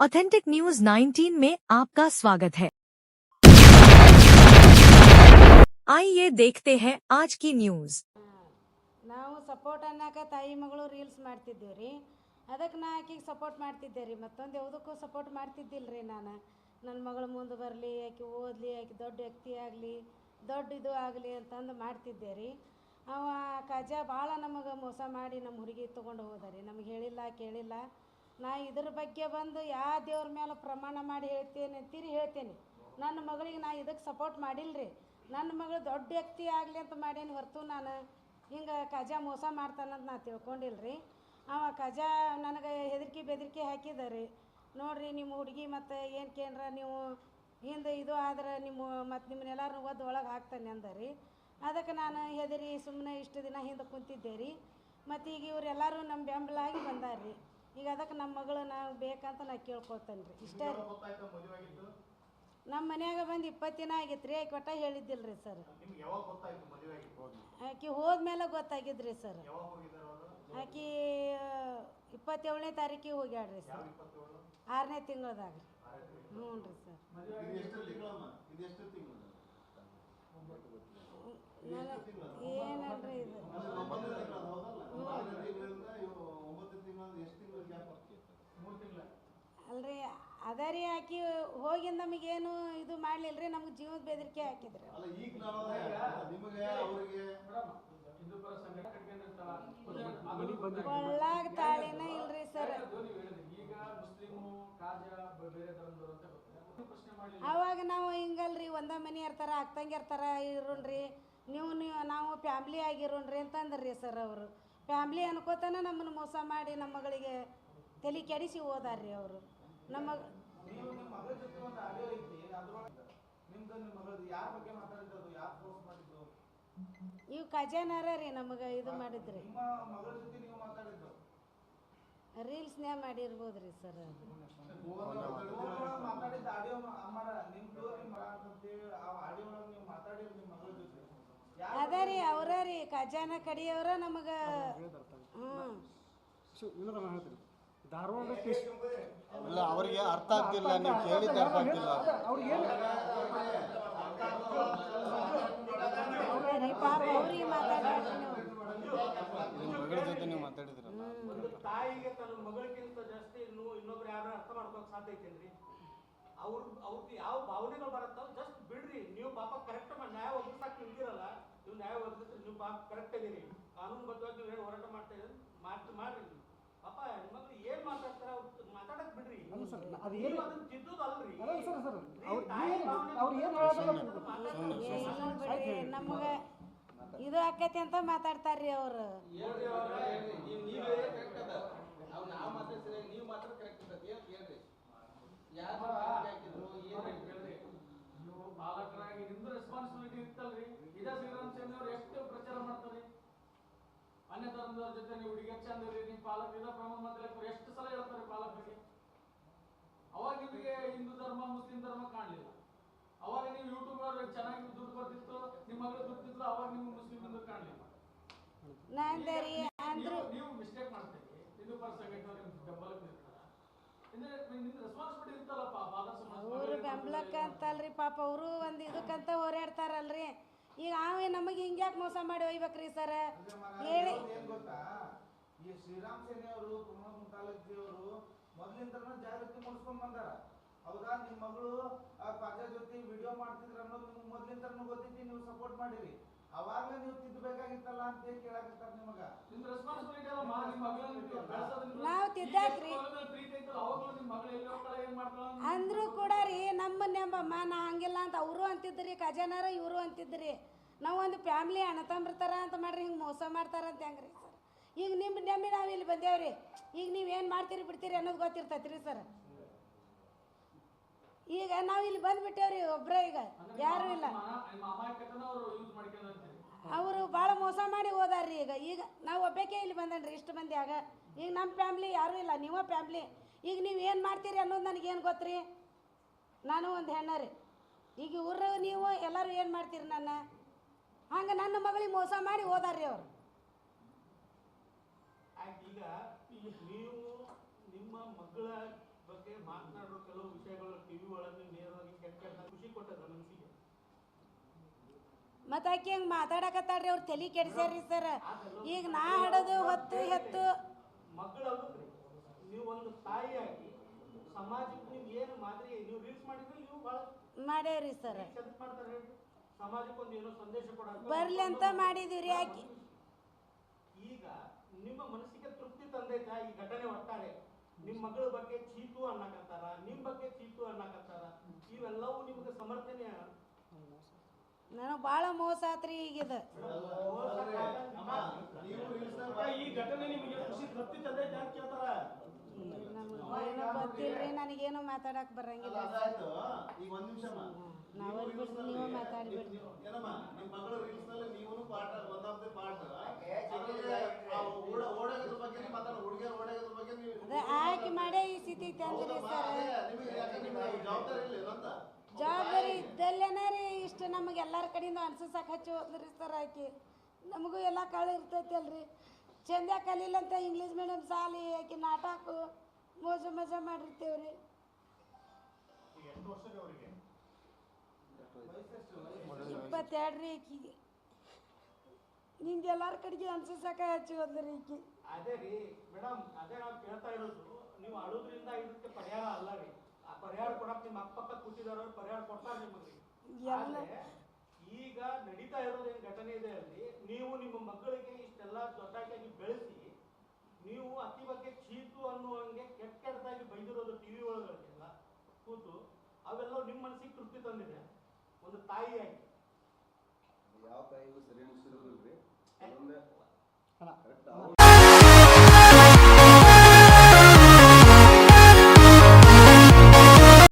Authentic news 19 में आपका स्वागत है आइए देखते हैं आज की न्यूज ನಾವು ಸಪೋರ್ಟ್ ಅನ್ನಕ ತಾಯಿ ಮಗಳು ರೀಲ್ಸ್ ಮಾಡ್ತಿದ್ದೀವಿ ರೀ ಅದಕ್ಕೆ ನಾ ಆಕಿಗೆ ಸಪೋರ್ಟ್ ಮಾಡ್ತಿದ್ದೆ ರೀ ಮತ್ತೊಂದು ಯಾವುದಕ್ಕೂ ಸಪೋರ್ಟ್ ಮಾಡ್ತಿದ್ದಿಲ್ಲ ರೀ ನಾನು ನನ್ನ ಮಗಳು ಮುಂದೆ ಬರಲಿ ಆಕೆ ಓದಲಿ ಆಕೆ ದೊಡ್ಡ ವ್ಯಕ್ತಿ ಆಗಲಿ ದೊಡ್ಡ ಇದು ಆಗಲಿ ಅಂತಂದು ಮಾಡ್ತಿದ್ದೆ ರೀ ಅವ ಕಜ ಭಾಳ ನಮಗೆ ಮೋಸ ಮಾಡಿ ನಮ್ಮ ಹುಡುಗಿ ತೊಗೊಂಡು ಹೋದ ರೀ ನಮಗೆ ಹೇಳಿಲ್ಲ ಕೇಳಿಲ್ಲ ನಾ ಇದ್ರ ಬಗ್ಗೆ ಬಂದು ಯಾವ ದೇವ್ರ ಮೇಲೆ ಪ್ರಮಾಣ ಮಾಡಿ ಹೇಳ್ತೇನೆ ಅಂತೀರಿ, ಹೇಳ್ತೇನೆ. ನನ್ನ ಮಗಳಿಗೆ ನಾ ಇದಕ್ಕೆ ಸಪೋರ್ಟ್ ಮಾಡಿಲ್ಲ ನನ್ನ ಮಗಳು ದೊಡ್ಡ ವ್ಯಕ್ತಿ ಆಗಲಿ ಅಂತ ಮಾಡೇನಿ ಹೊರತು ನಾನು. ಹಿಂಗೆ ಕಜ ಮೋಸ ಮಾಡ್ತಾನಂತ ನಾ ತಿಳ್ಕೊಂಡಿಲ್ಲ ರೀ ಅವ ಕಜ ನನಗೆ ಹೆದರಿಕೆ ಬೆದರಿಕೆ ಹಾಕಿದ ನೋಡ್ರಿ ನಿಮ್ಮ ಹುಡುಗಿ ಮತ್ತು ಏನು ಕೇಂದ್ರ ನೀವು? ಹಿಂದೆ ಇದು ಆದ್ರೆ ನಿಮ್ಮ ಮತ್ತು ನಿಮ್ಮನ್ನೆಲ್ಲರೂ ಒದ್ದು ಒಳಗೆ ಹಾಕ್ತಾನೆ ಅಂದ ರೀ ಅದಕ್ಕೆ ನಾನು ಹೆದರಿ ಸುಮ್ಮನೆ ಇಷ್ಟು ದಿನ ಹಿಂದೆ ಕುಂತಿದ್ದೆ ರೀ ಮತ್ತು ಈಗ ಇವರೆಲ್ಲರೂ ನಮ್ಮ ಬೆಂಬಲ ಆಗಿ ಬಂದಾರ್ರಿ. ಈಗ ಅದಕ್ಕೆ ನಮ್ಮ ಮಗಳು ನಾವು ಬೇಕಂತ ನಾ ಕೇಳ್ಕೊಳ್ತೇನೆ ರೀ. ಇಷ್ಟೇ ರೀ. ನಮ್ಮ ಮನ್ಯಾಗ ಬಂದು ಇಪ್ಪತ್ತು ದಿನ ಆಗಿತ್ತು ರೀ ಕೊಟ್ಟ ಒಟ್ಟ ಹೇಳಿದ್ದಿಲ್ಲ ರೀ ಸರ್. ನಿಮ್ಗೆ ಯಾವಾಗ ಗೊತ್ತಾಯ್ತು ಮದುವೆ ಆಗಿತ್ತು ಆಕೆ ಹೋದ್ಮೇಲೆ ಗೊತ್ತಾಗಿದ್ರಿ ಸರ್. ಆಕಿ ಇಪ್ಪತ್ತೇಳನೇ ತಾರೀಕಿಗೆ ಹೋಗ್ಯಾಡ್ರಿ ಸರ್. ಆರನೇ ತಿಂಗಳದಾಗ ಹ್ಞೂ ರೀ ಸರ್. ಇದು ಎಷ್ಟು ತಿಂಗಳಮ್ಮ? ಇದು ಎಷ್ಟು ತಿಂಗಳು ನನಗೆ ಏನಲ್ರಿ ಇದು? ಅಲ್ರಿ ಅದ ರೀ ಆಕಿ ಹೋಗಿ ನಮಗೇನು ಇದು ಮಾಡಲಿಲ್ಲ ರೀ ನಮ್ಗೆ ಜೀವದ ಬೆದರಿಕೆ ಹಾಕಿದ್ರಿ. ಒಳ್ಳಾಗ ತಾಳಿನ ಇಲ್ರಿ ಸರ್. ಅವಾಗ ನಾವು ಹಿಂಗಲ್ರಿ ಒಂದ ಮನೆ ಇರ್ತಾರ ಅಕ್ಕಂಗೆ ಇರ್ತಾರ ಇರೋಣ್ರಿ. ನೀವು ನೀವು ನಾವು ಫ್ಯಾಮ್ಲಿ ಆಗಿರೋಣ್ರಿ ಅಂತಂದ್ರಿ ಸರ್ ಅವರು. ಫ್ಯಾಮ್ಲಿ ಅನ್ಕೋತಾನ ನಮ್ಮನ್ನು ಮೋಸ ಮಾಡಿ ನಮ್ಮ ಮಗಳಿಗೆ ತಲೆ ಕೆಡಿಸಿ ಹೋದಾರ್ರಿ ಅವರು. ನಮ್ಮ ನೀವು ನಿಮ್ಮ ಮಗಳ ಜೊತೆ ಒಂದು ಆಡಿಯೋ ಐತಿ ಅದ್ರೊಳಗೆ ನಿಮ್ದು ನಿಮ್ಮ ಮಗಳದ್ದು ಯಾರ ಬಗ್ಗೆ ಮಾತಾಡಿದ್ದು ಯಾರು ಪೋಸ್ಟ್ ಮಾಡಿದ್ದು? ಇವು ಖಜಾನಾರ ರೀ ನಮಗೆ ಇದು ಮಾಡಿದ್ರಿ. ನಿಮ್ಮ ಮಗಳ ಜೊತೆ ನೀವು ಮಾತಾಡಿದ್ದು? ರೀಲ್ಸ್ನ್ಯಾಗ ಸರ್ ಮಗಳ ಜೊತೆ. ಯಾರ್ ಅದ ರೀ ಅವರ ರೀ ಖಜಾನ ಕಡಿಯವ್ರ ನಮಗೆ. ಹ್ಞೂ ಧಾರವಾಡ ಇಲ್ಲ ಅವರಿಗೆ ಅರ್ಥ ಆಗ್ತಿಲ್ಲ ನೀವು ಕೇಳಿದ್ದೆ ಅರ್ಥ ಆಗ್ತಿಲ್ಲ. ಅವ್ರಿಗೆ ನಿಮ್ಮ ಮಗಳ ಜೊತೆ ನೀವು ಮಾತಾಡಿದ್ರಲ್ಲ ಒಂದು ತಾಯಿಗೆ ತನ್ನ ಮಗಳಿಗಿಂತ ಜಾಸ್ತಿ ಇನ್ನು ಇನ್ನೊಬ್ರು ಯಾರು ಅರ್ಥ ಮಾಡ್ಕೊಕ್ ಸಾಧ್ಯ ಐತೇನ್ರಿ? ಅವ್ರ ಅವ್ರದ್ದು ಯಾವ ಭಾವನೆಗಳು ಬರುತ್ತಾವ ಜಸ್ಟ್ ಬಿಡ್ರಿ. ನೀವು ಪಾಪ ಕರೆಕ್ಟ್ ನ್ಯಾಯ ಒದಗಿಸಕ್ ನಿಂತಿರಲ್ಲ ನೀವು ನ್ಯಾಯ ಒದಗಿಸ್ರಿ ನೀವು ಪಾಪ ಕರೆಕ್ಟ್ ಇದೀರಿ. ಕಾನೂನುಬದ್ಧವಾಗಿ ನೀವು ಏನು ಹೋರಾಟ ಮಾಡ್ತಾ ಇದ್ದೀರಿ ಮಾತು ಮಾಡ್ರಿ ನೀವು. ಪಾಪ ಹೆಣ್ಮಕ್ಳು ಏನ್ ಮಾತಾಡ್ತಾರ ಅವ್ರು ಮಾತಾಡಕ್ ಬಿಡ್ರಿ ಅದು ಏನು ಅದನ್ನ ತಿದ್ದೋದು ಅಲ್ರಿ ಅಲ್ಲ ಸರ್ ಸರ್ ನೀವು ಅವ್ರು ತಾಯಿ ಏನು ಅವ್ರು ಏನು ಮಾತಾಡ್ತಾರೆ. ಏನಿಲ್ಲ ನಮಗೆ ಇದು ಆಕೈತಿ ಅಂತ ಮಾತಾಡ್ತಾರ್ರಿ ಅವರು ಹೇಳ್ರಿ ಅವ್ರ ಹೇಳ್ರಿ ನೀವು ನೀವೇ ಕರೆಕ್ಟ್ ಅದ ನಾವು ನೀವು ಮಾತ್ರ ಕರೆಕ್ಟ್ ಅದ ಏನ್ ಹೇಳ್ರಿ ಯಾರು ಹಾಕಿದ್ರು ಏನ್ ಹೇಳ್ರಿ ನೀವು ಪಾಲಕರಾಗಿ ನಿಮ್ದು ರೆಸ್ಪಾನ್ಸಿಬಿಲಿಟಿ ಇತ್ತಲ್ರಿ ಇದ ಶ್ರೀರಾಮ್ ಸೇನೆ ಅವ್ರು ಎಷ್ಟು ಪ್ರಚಾರ ಮಾಡ್ತಾರೆ ಅನ್ಯ ಧರ್ಮದವ್ರ ಜೊತೆ ನೀವು ಹುಡುಗಿ ಚಂದ ನೀವು ಪಾಲಕ ಇದ ಪ್ರಮಾಣ ಮಂತ್ರಿ ಎಷ್ಟು ಸಲ ಹೇಳ್ತಾರೆ ಪಾಲಕರಿಗೆ? ಅವಾಗ ನಿಮಗೆ ಹಿಂದೂ ಧರ್ಮ ಮುಸ್ಲಿಂ ಧರ್ಮ ಕಾಣಲಿಲ್ಲ. ಅವಾಗ ನೀವು ಯೂಟ್ಯೂಬ್ ಅವ್ರಿಗೆ ಚೆನ್ನಾಗಿ ದುಡ್ಡು ಬರ್ತಿತ್ತು ನಿಮ್ಮ ಮಗಳು ದುಡ್ಡಿದ್ರು ಅವಾಗ ನಿಮ್ಗೆ ಮುಸ್ಲಿಂ ಹಿಂದೂ ಕಾಣಲಿಲ್ಲ. ನೀವು- ಮಿಸ್ಟೇಕ್ ಮಾಡ್ತೀರಿ. ಹಿಂದೂ ಪರ ಸಂಘಟನೆ ಬೆಂಬಲಕ್ಕೆ ನಿಲ್ತಾರ ರೆಸ್ಪಾನ್ಸಿಬಿಲಿಟಿ ಇರ್ತಲ್ಲಪ್ಪ ಪಾಪ ಬೆಂಬಲಕ್ಕೆ ಅಂತಲ್ರಿ ಪಾಪ ಅವರು ಒಂದ್ ಇದಕ್ಕಂತ ಹೋರಾಡ್ತಾರಲ್ರಿ. ಈಗ ಅವೇ ನಮಗೆ ಹಿಂಗ್ಯಾಕೆ ಮೋಸ ಮಾಡಿ ಒಯ್ಬೇಕ್ರಿ ಸರ್? ಹೇಳಿ. ಏನ್ ಗೊತ್ತಾ? ಈ ಶ್ರೀರಾಮ್ ಸೇನೆ ಅವರು ತಾಲೂಕಿಯವರು ಮೊದ್ಲಿಂದ ಜಾಗೃತಿ ಮೂಡಿಸ್ಕೊಂಡ್ ಬಂದಾರ. ಹೌದಾ? ನಿಮ್ಮ ಮಗಳು ಆ ಪಾಜ ಜೊತೆ ವಿಡಿಯೋ ಮಾಡ್ತಿದ್ರ ಅನ್ನೋದು ನಿಮ್ಗೆ ಮೊದ್ಲಿಂದ ಗೊತ್ತೈತಿ ನೀವು ಸಪೋರ್ಟ್ ಮಾಡಿರಿ. ಅವಾಗಲೇ ನೀವು ತಿದ್ದಬೇಕಾಗಿತ್ತಲ್ಲ ಅಂತ ಹೇಳಿ ಕೇಳಾಕತ್ತಾರ ನಿಮಗ? ನಿಮ್ ರೆಸ್ಪಾನ್ಸಿಬಿಲಿಟಿ ಅಲ್ಲ ಮಾ ನಿಮ್ಮ ಮಗಳನ್ನ ನೀವು ಬೆಳ್ಸೋದು ನಿಮ್ದು. ನಾವ್ ತಿದ್ದಾಕ್ರಿ. ಈಗ ಎಷ್ಟು ಮಗಳ ಮೇಲೆ ಪ್ರೀತಿ ಐತಲ್ಲ ಅವಾಗ್ಲೂ ನಿಮ್ಮ ಮಗಳು ಎಲ್ಲಿ ಹೋಗ್ತಾಳೆ ಏನ್ ಮಾಡ್ತಾಳ ಅಂತ. ಕೂಡ ರೀ ಅಂಬ ಅಮ್ಮ ನಾ ಹಂಗಿಲ್ಲ ಅಂತ ಅವರು ಅಂತಿದ್ರಿ ಖಜಾನಾರ ಇವರು ಅಂತಿದ್ರಿ. ನಾವು ಒಂದು ಫ್ಯಾಮ್ಲಿ ಅಣ್ಣ ತಂಬಿರ್ತಾರ ಅಂತ ಮಾಡ್ರಿ ಹಿಂಗೆ ಮೋಸ ಮಾಡ್ತಾರ ಅಂತ ಹೆಂಗ್ರಿ ಸರ್ ಈಗ ನಿಮ್ಮ ನೆಮ್ಮಿ ನಾವು ಇಲ್ಲಿ ಬಂದೇವ್ರಿ. ಈಗ ನೀವು ಏನು ಮಾಡ್ತೀರಿ ಬಿಡ್ತೀರಿ ಅನ್ನೋದು ಗೊತ್ತಿರ್ತೈತಿ ರೀ ಸರ್ ಈಗ ನಾವು ಇಲ್ಲಿ ಬಂದ್ಬಿಟ್ಟೇವ್ರಿ ಒಬ್ಬರೇ ಈಗ ಯಾರು ಇಲ್ಲ. ಅವರು ಭಾಳ ಮೋಸ ಮಾಡಿ ಹೋದಾರ್ರಿ ಈಗ. ಈಗ ನಾವು ಒಬ್ಬಕ್ಕೆ ಇಲ್ಲಿ ಬಂದನ್ರಿ ಇಷ್ಟು ಮಂದಿ ಆಗ. ಈಗ ನಮ್ಮ ಫ್ಯಾಮ್ಲಿ ಯಾರೂ ಇಲ್ಲ ನೀವೋ ಫ್ಯಾಮ್ಲಿ ಈಗ ನೀವು ಏನು ಮಾಡ್ತೀರಿ ಅನ್ನೋದು ನನಗೇನು ಗೊತ್ತ್ರಿ? ನಾನು ಒಂದು ಹೆಣ್ಣ ರೀ. ಈಗ ಊರ ನೀವು ಎಲ್ಲರೂ ಏನು ಮಾಡ್ತೀರಿ ನನ್ನ? ಹಂಗೆ ನನ್ನ ಮಗಳಿಗೆ ಮೋಸ ಮಾಡಿ ಓದಾರ್ರಿ ಅವರು. ಈಗ ನೀವು ನಿಮ್ಮ ಮಗಳ ಬಗ್ಗೆ ಮಾತನಾಡೋ ಕೆಲವು ವಿಷಯಗಳು ಟಿವಿ ಒಳಗೆ ನೇರವಾಗಿ ಕೆಟ್ಟ ಖುಷಿ ಕೊಟ್ಟದ ಮನಸ್ಸಿಗೆ? ಮತ್ತೆ ಆಕಿ ಹಂಗೆ ಮಾತಾಡಕತ್ತಾಳ್ರಿ ಅವ್ರು ತಲೆ ಕೆಡಿಸ್ಯಾರ್ರಿ ಸರ್ ಈಗ ನಾ ಹಾಡೋದು ಹೊತ್ತು ಹೆತ್ತು. ಮಕ್ಕಳು ನೀವು ಒಂದು ತಾಯಿಯಾಗಿ ಸಮಾಜಕ್ಕೆ ನೀವು ಏನು ಮಾದರಿ ಮಾಡ್ಯಾವ್ರಿ ಸರ್. ಬರ್ಲಿ ಅಂತ ಮಾಡಿದಿರಿ ಯಾಕೆ ಈಗ ನಿಮ್ಮ ಮನಸ್ಸಿಗೆ ತೃಪ್ತಿ ತಂದೈತ ಈ ಘಟನೆ ಒಟ್ಟಾರೆ? ನಿಮ್ಮ ಮಗಳ ಬಗ್ಗೆ ಚೀತು ಅನ್ನಕತ್ತಾರ ನಿಮ್ಮ ಬಗ್ಗೆ ಚೀತು ಅನ್ನಕತ್ತಾರ? ಇವೆಲ್ಲವೂ ನಿಮ್ಗೆ ಸಮರ್ಥನೆ ನನಗೆ ಭಾಳ ಮೋಸ ಆತ್ರಿ ಈಗಿದ ನೀವು ರೀಲ್ಸ್ ಈ ಘಟನೆ ನಿಮಗೆ ಖುಷಿ ತೃಪ್ತಿ ತಂದೈತೆ ಅಂತ ಕೇಳ್ತಾರ? ಗೊತ್ತಿಲ್ರಿ ನನಗೇನು ಮಾತಾಡಕ್ ಬರಂಗಿಲ್ಲ. ಈಗ ಒಂದ್ ನಿಮಿಷಮ್ಮ ನಾವ್ ನೀವು ಬಿಡ್ರಿ, reels ನೀವು ಮಾತಾಡ್ಬಿಡ್ರಿ. ಏನಮ್ಮ ನಿಮ್ಮ ಮಗಳು ರೀಲ್ಸ್ನಲ್ಲಿ ನೀವು ಪಾಠ ಒನ್ ಆಫ್ ದಿ ಪಾರ್ಟ್ ಓಡೋದ್ರ ಬಗ್ಗೆ ನೀವು ಮಾತಾಡ ಹುಡುಗಿಯರ ಓಡೋದ್ರ ಬಗ್ಗೆ ನೀವು ಅದೇ ಆಕಿ ಮಾಡೇ ಈ ಸ್ಥಿತಿ ತಂದ್ರಿ ಹೌದಮ್ಮ, ಸರ್. ಜವಾಬ್ದಾರಿ ಇಲ್ಲ ಏನಂತ? ಜವಾಬ್ದಾರಿ ಇದ್ದಲ್ಲೇನ ರೀ ಇಷ್ಟು ನಮಗೆ ಎಲ್ಲರ ಕಡೆಯಿಂದ ಅನ್ಸಕ್ಕೆ ಹಚ್ಚಿ ಹೋದ್ರಿ ಸರ್ ಆಕಿ ನಮಗೂ ಎಲ್ಲ ಕಾಳು ಇರ್ತೈತಿ ಅಲ್ರಿ. ಚಂದ ಕಲೀಲಂತ ಅಂತ ಇಂಗ್ಲೀಷ್ ಮೀಡಿಯಮ್ ಸಾಲಿ ಆಕಿ ನಾಟಕ ಮೋಜು ಮಜಾ ಮಾಡಿರ್ತೇವ್ರಿ. ಇಪ್ಪತ್ತೆರಡು ರೀ ಈಕಿಗೆ. ನಿಂಗೆ ಎಲ್ಲರ ಕಡೆಗೆ ಅನ್ಸಿಸಕ ಹಚ್ಚಿ ಹೋದ್ರಿ ಈಕಿ. ಅದೇ ರೀ ಮೇಡಮ್ ಅದೇ ನಾವು ಕೇಳ್ತಾ ಇರೋದು ನೀವು ಅಳೋದ್ರಿಂದ ಇದಕ್ಕೆ ಪರಿಹಾರ ಅಲ್ಲ ರೀ. ಆ ಪರಿಹಾರ ಕೊಡಕ್ ನಿಮ್ಮ ಅಕ್ಕಪಕ್ಕ ಕೂತಿದಾರ ಪರಿಹಾರ ಕೊಡ್ತಾರೆ ನಿಮಗೆ. ಎಲ್ಲ- ಈಗ ನಡೀತಾ ಇರೋದು ಏನ್ ಘಟನೆ ಇದೆ ಅಲ್ಲಿ ನೀವು ನಿಮ್ಮ ಮಕ್ಕಳಿಗೆ ಇಷ್ಟೆಲ್ಲ ದೊಡ್ಡಾಗಿ ಬೆಳೆಸಿ ನೀವು ಅತಿ ಬಗ್ಗೆ ಚೀತು ಅನ್ನುವಂಗೆ ಕೆಟ್ಟ ಕೆಟ್ಟದಾಗಿ ಬೈದಿರೋದು ಟಿವಿ ಒಳಗೆಲ್ಲ ಕೂತು ಅವೆಲ್ಲ ನಿಮ್ಮ ಮನಸ್ಸಿಗೆ ತೃಪ್ತಿ ತಂದಿದೆ. ಒಂದು ತಾಯಿಯಾಗಿ ಯಾವ ತಾಯಿಗೂ ಸರಿ. ಕರೆಕ್ಟ್ ಅವ್ರು